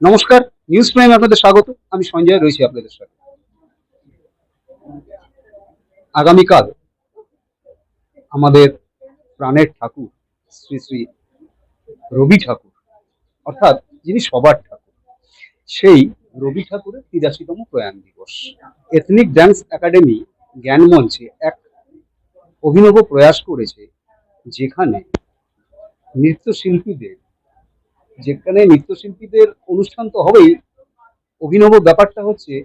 নমস্কার news prime আপনাদের স্বাগত। আমি সঞ্জয়, রয়েছি আপনাদের সাথে। আগামীকাল আমাদের প্রাণের ঠাকুর, শ্রী শ্রী রবি ঠাকুর, অর্থাৎ যিনি সবার ঠাকুর, সেই রবি ঠাকুরের তিরাশিতম প্রয়াণ দিবস। এথনিক ড্যান্স একাডেমি জ্ঞান মঞ্চে এক অভিনব প্রয়াস করেছে, যেখানে নৃত্যশিল্পীদের যেখানে নৃত্যশিল্পীদের অনুষ্ঠান তো হবেই, অভিনব ব্যাপারটা হচ্ছে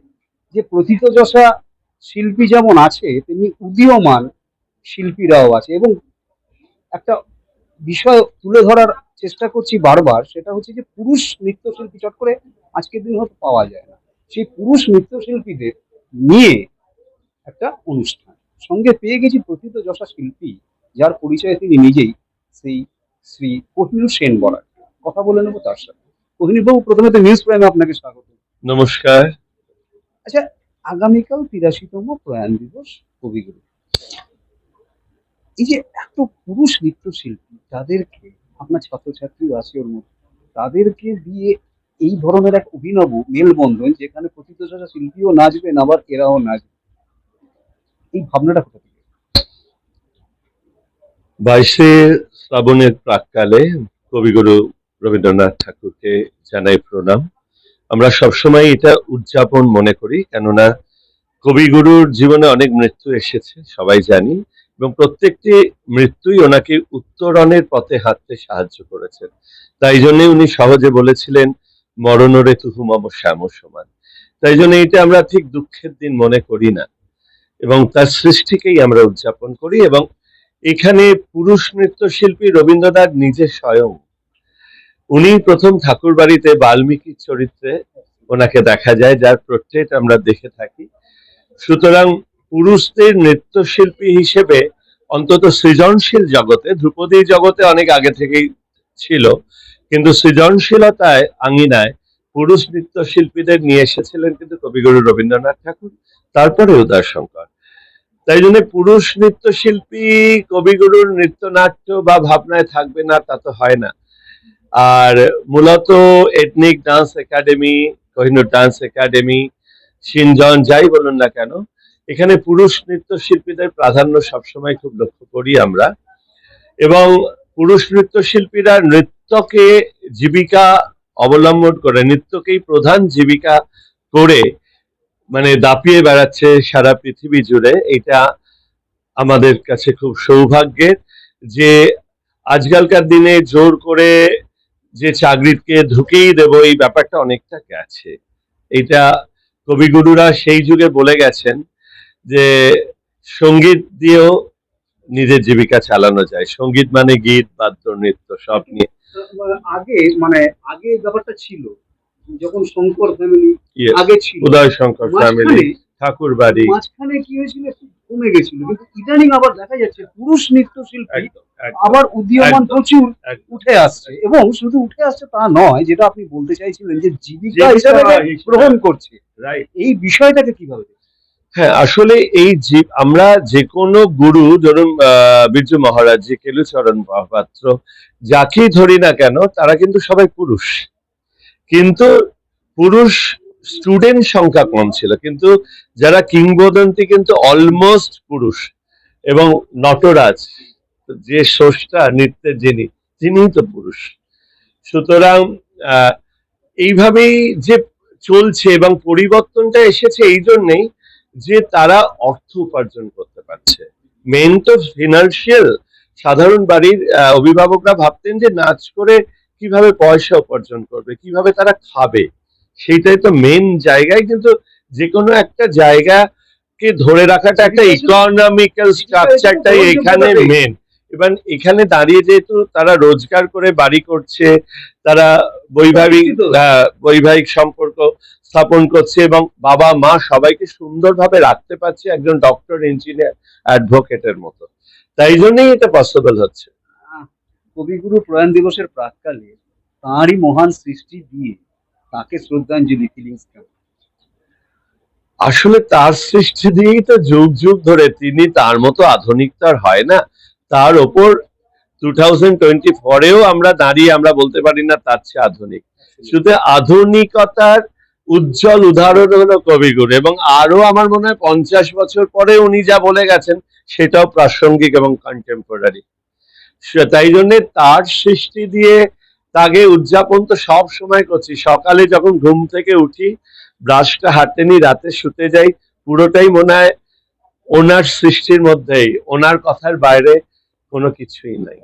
যে প্রথিতযশা শিল্পী যেমন আছে, তেমনি উদীয়মান শিল্পীরাও আছে। এবং একটা বিষয় তুলে ধরার চেষ্টা করছি বারবার, সেটা হচ্ছে যে পুরুষ নৃত্যশিল্পী, চট করে আজকের দিন হয়তো পাওয়া যায় না। সেই পুরুষ নৃত্যশিল্পীদের নিয়ে একটা অনুষ্ঠান। সঙ্গে পেয়ে গেছি প্রথিত যশা শিল্পী, যার পরিচয় তিনি নিজেই, সেই শ্রী কোহিনুর সেন বরার কথা বলে নেব তার সাথে। কোহিনুর বাবু প্রথমে তো নিউজ প্রাইমে আপনাকে স্বাগত। নমস্কার। আচ্ছা আগামীকাল তিরাশিতম প্রয়াণ দিবস কবিগুরু। এই যে এত পুরুষ নৃত্যশিল্পী তাদেরকে আপনার ছাত্রছাত্রী আছে ওর মধ্যে তাদেরকে দিয়ে এই ধরনের এক অভিনব মেলবন্ধন যেখানে প্রতিযোগিতা শিল্পীও নাচবেন আবার এরাও নাচবে এই ভাবনাটা কোথা থেকে? বাইশে শ্রাবণের প্রাককালে কবিগুরু রবীন্দ্রনাথ ঠাকুরকে জানাই প্রণাম। আমরা সবসময় এটা উদযাপন মনে করি, কেননা কবিগুরুর জীবনে অনেক মৃত্যু এসেছে, সবাই জানি, এবং প্রত্যেকটি মৃত্যুই ওনাকে উত্তরণের পথে হাঁটতে সাহায্য করেছেন তাই জন্য উনি সহজে বলেছিলেন মরণরে তুহু মম শ্যাম সমান। তাই জন্য এটা আমরা ঠিক দুঃখের দিন মনে করি না, এবং তার সৃষ্টিকেই আমরা উদযাপন করি, এবং এখানে পুরুষ নৃত্যশিল্পী রবীন্দ্রনাথ নিজে স্বয়ং উনি প্রথম ঠাকুর বাড়িতে বাল্মীকির চরিত্রে ওনাকে দেখা যায়, যার প্রত্যেক আমরা দেখে থাকি। সুতরাং পুরুষদের নৃত্যশিল্পী হিসেবে অন্তত সৃজনশীল জগতে ধ্রুপদী জগতে অনেক আগে থেকেই ছিল, কিন্তু সৃজনশীলতায়, আঙিনায় পুরুষ নৃত্যশিল্পীদের নিয়ে এসেছিলেন কিন্তু কবিগুরু রবীন্দ্রনাথ ঠাকুর, তারপরে উদয়শঙ্কর। তাই জন্য পুরুষ নৃত্যশিল্পী, কবিগুরুর নৃত্যনাট্য বা ভাবনায় থাকবে না, তা তো হয় না। আর মূলত ethnic dance academy Kohinoor dance academy সিনজন যাই বলুন না কেন, এখানে পুরুষ নৃত্যশিল্পীদের প্রাধান্য সবসময় খুব লক্ষ্য করি আমরা। এবং পুরুষ নৃত্যশিল্পীরা নৃত্যকে জীবিকা অবলম্বন করে, নৃত্যকেই প্রধান জীবিকা করে মানে দাপিয়ে বেড়াচ্ছে সারা পৃথিবী জুড়ে, এটা আমাদের কাছে খুব সৌভাগ্যের যে আজকালকার দিনে জোর করে যে চাকরিকে ঢুকেই দেব এই ব্যাপারটা অনেকটা গেছে। এটা কবিগুরুরা সেই যুগে বলে গেছেন যে সংগীত দিয়েও নিজের জীবিকা চালানো যায়। সংগীত মানে গীত বাদ্য নৃত্য সব নিয়ে। আগে মানে আগে ব্যাপারটা ছিল। যখন শঙ্কর ফ্যামিলি আগে ছিল উদয় শঙ্কর ফ্যামিলি ঠাকুর বাড়ি মাঝখানে কি হয়েছিল একটু কমে গেছিল কিন্তু ইদানিং আবার দেখা যাচ্ছে পুরুষ একদম একদম, আবার উদীয়মান প্রচুর উঠে আসছে। এবং শুধু উঠে আসছে তা নয় যেটা আপনি বলতে চাইছিলেন যে জীবিকা হিসাবে। গ্রহণ করছে। এই বিষয়টাকে কীভাবে হ্যাঁ আসলে এই জীব আমরা যে কোনো গুরু ধরুন বিরজু মহারাজ জি কেলুচরণ মহাপাত্র যাকেই ধরি না কেন তারা কিন্তু সবাই পুরুষ। কিন্তু পুরুষ স্টুডেন্ট সংখ্যা কম ছিল কিন্তু যারা কিংবদন্তি কিন্তু অলমোস্ট পুরুষ এবং নটরাজ যে স্রষ্টা নৃত্যের যিনি তিনিই তো পুরুষ। সুতরাং এইভাবেই যে চলছে এবং পরিবর্তনটা এসেছে এই জন্যেই যে তারা অর্থ উপার্জন করতে পারছে। মেন তো ফিনান্সিয়াল। সাধারণ বাড়ির অভিভাবকরা ভাবতেন যে নাচ করে কীভাবে পয়সা উপার্জন করবে কীভাবে তারা খাবে সেইটাই তো মেন জায়গায়। কিন্তু যে কোনো একটা জায়গাকে ধরে রাখাটা একটা ইকোনমিক্যাল স্ট্রাকচারটাই এখানে মেন এবার এখানে দাঁড়িয়ে যেহেতু তারা রোজগার করে বাড়ি করছে তারা বৈবাহিক বৈবাহিক সম্পর্ক স্থাপন করছে এবং বাবা মা সবাইকে সুন্দরভাবে রাখতে পারছে একজন ডক্টর ইঞ্জিনিয়ার অ্যাডভোকেটের মতো। তাই জন্যই এটা পসিবল হচ্ছে। কবিগুরু প্রয়াণ দিবসের প্রাককালে তাঁরই মহান সৃষ্টি দিয়ে তাকে শ্রদ্ধাঞ্জলি ফিলিংস কেমন আসলে তার সৃষ্টি দিয়েই তো যুগ যুগ ধরে তিনি তার মতো আধুনিকতার হয় না। তার ওপর টু থাউজেন্ড টোয়েন্টি ফোরেও আমরা দাঁড়িয়ে আমরা বলতে পারি না তার চেয়ে আধুনিক। শুধু আধুনিকতার উজ্জ্বল উদাহরণ হলো কবিগুরু এবং আরও আমার মনে হয় পঞ্চাশ বছর পরে উনি যা বলে গেছেন সেটাও প্রাসঙ্গিক এবং কন্টেম্পোরারি তাই জন্য তার সৃষ্টি দিয়ে তাকে উদযাপন তো সব সময় করছি। সকালে যখন ঘুম থেকে উঠি, ব্রাশটা হাতে নিই, রাতে শুতে যাই, পুরোটাই মনে হয় ওনার সৃষ্টির মধ্যেই, ওনার কথার বাইরে কোনো কিছুই নাই।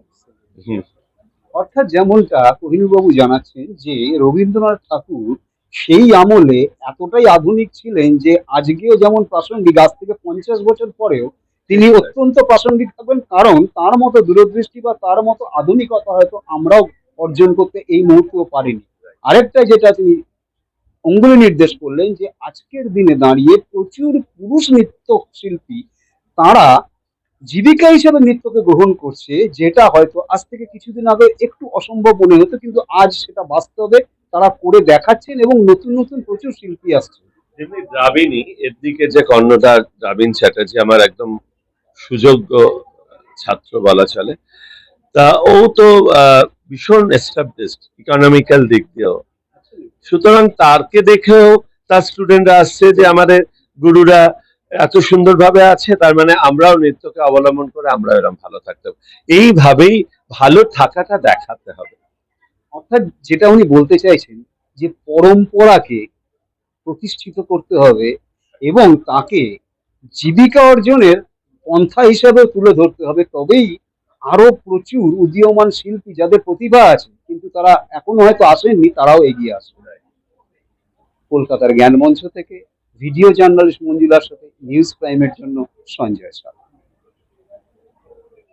অর্থাৎ যেমনটা কোহিনুবাবু জানাচ্ছেন যে, রবীন্দ্রনাথ ঠাকুর সেই আমলে এতটাই আধুনিক ছিলেন যে, আজকেও যেমন প্রাসঙ্গিক, আজ থেকে পঞ্চাশ বছর পরেও তিনি অত্যন্ত প্রাসঙ্গিক থাকবেন। কারণ তার মতো দূরদৃষ্টি বা তার মতো আধুনিকতা হয়তো আমরাও অর্জন করতে এই মুহূর্তেও পারিনি। আরেকটা যেটা তিনি অঙ্গুলি নির্দেশ করলেন যে, আজকের দিনে দাঁড়িয়ে প্রচুর পুরুষ নৃত্য শিল্পী তারা জীবিকা হিসেবে নৃত্যকে গ্রহণ করছে, যেটা হয়তো আজ থেকে কিছুদিন আগে একটু অসম্ভব মনে হতো, কিন্তু আজ সেটা বাস্তবে তারা করে দেখাচ্ছেন এবং নতুন নতুন প্রচুর শিল্পী আসছে যেমনি দ্রাবিণী এর দিকে যে কর্ণধার দ্রাবিণ চ্যাটার্জি আমার একদম সুযোগ্য ছাত্র বলা চলে, তা ও তো ভীষণ এস্টাবলিশড ইকোনমিক্যাল দিক দিয়েও। সুতরাং তারকে দেখেও তার স্টুডেন্টরা আসছে যে আমাদের গুরুরা এত সুন্দরভাবে আছে, তার মানে আমরাও নৃত্যকে অবলম্বন করে আমরা এরকম ভালো থাকতে হবে। এইভাবেই ভালো থাকাটা দেখাতে হবে। অর্থাৎ যেটা উনি বলতে চাইছেন, যে পরম্পরাকে প্রতিষ্ঠিত করতে হবে এবং তাকে জীবিকা অর্জনের পন্থা হিসেবে তুলে ধরতে হবে। তবেই আরও প্রচুর উদীয়মান শিল্পী যাদের প্রতিভা আছে, কিন্তু তারা এখনও হয়তো আসেননি, তারাও এগিয়ে আসবে। কলকাতার জ্ঞান মঞ্চ থেকে ভিডিও জার্নালিস্ট মঞ্জুলার সাথে নিউজ প্রাইমের জন্য সঞ্জয় সাহা।